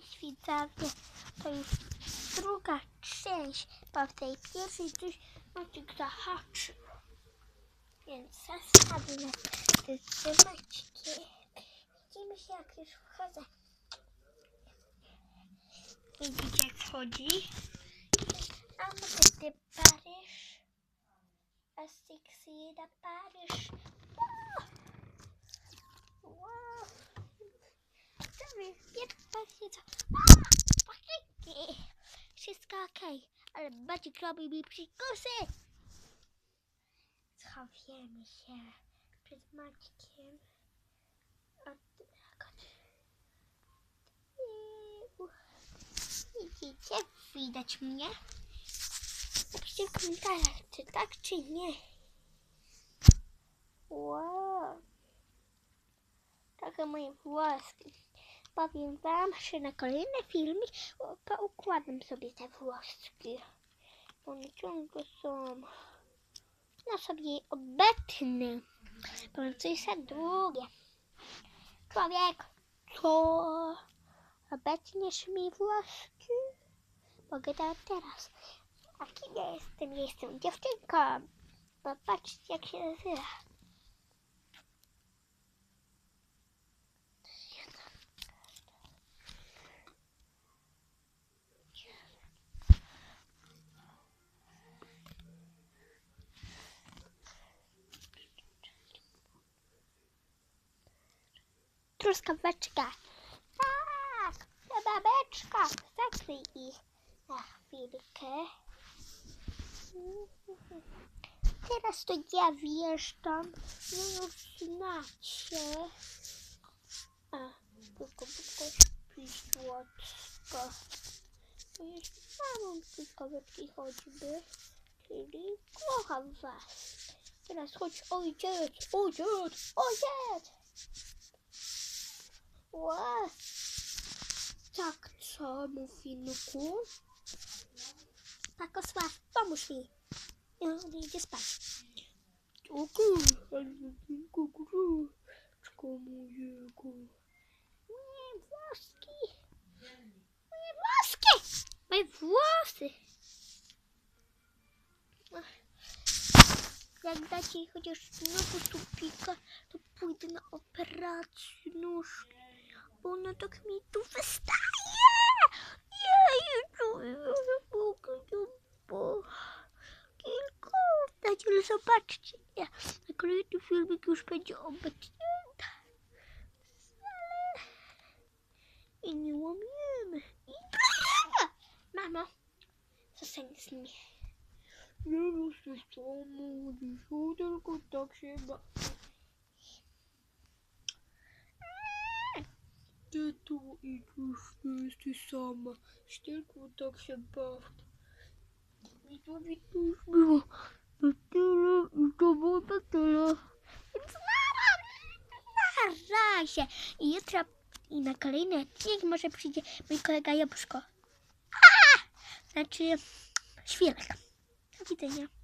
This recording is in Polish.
Cześć widzowie, to już druga część, bo w tej pierwszej coś Maciek zahaczył. Więc zostawimy te trzymeczki. Widzimy się jak już wchodzę. Widzicie jak wchodzi? A może ty Paryż? A sexy da Paryż. Wow. Co. Pakietki. Wszystko okej, ale Maciek robi mi przykusy. Schowiemy się przed Maćkiem. Widzicie? Widać mnie? Napiszcie w komentarzach, czy tak, czy nie. Wow. Takie moje włoski. Powiem wam, że na kolejny filmik poukładam sobie te włoski. Bo one ciągle są no sobie obecne. Bo to jest za długie. Człowiek, co? Obecniesz mi włoski? Mogę dać teraz. A kim ja jestem? Jestem dziewczynką. Popatrzcie jak się nazywa. Truskaweczka. Tak, ta babeczka. Zakryj ich na chwilkę. Teraz to ja wjeżdżam. No już znacie. A, tylko tutaj piźdzłocko. To jest samą truskaweczki choćby. Czyli kocham was. Teraz chodź ojciec, ojciec, ojciec. Ła. Tak, co, Muffinku? Takosław, pomóż mi. I on idzie spać. Muffinku, króczko mojego. Moje włoski. Moje włoski. Moje włosy. Jak dacie chociaż znowu tupika, to pójdę na operację nóżki. Bo tak mi tu wystaje. Jeju, bo kilku. Dajcie, ale zobaczcie. Nie. Na kolejny filmik już będzie obecnięta. I nie łamiemy. I Mamo, zostań z nimi. Nie jesteś sama, dzisiaj tylko tak się ba... Tu idziesz, nie jesteś sama, tylko tak się baw. Widzowie to już było na tyle i to było na tyle. Więc na, razie. I jutro i na kolejny odcinek może przyjdzie mój kolega Jabłuszko. Znaczy, świerek. Do widzenia.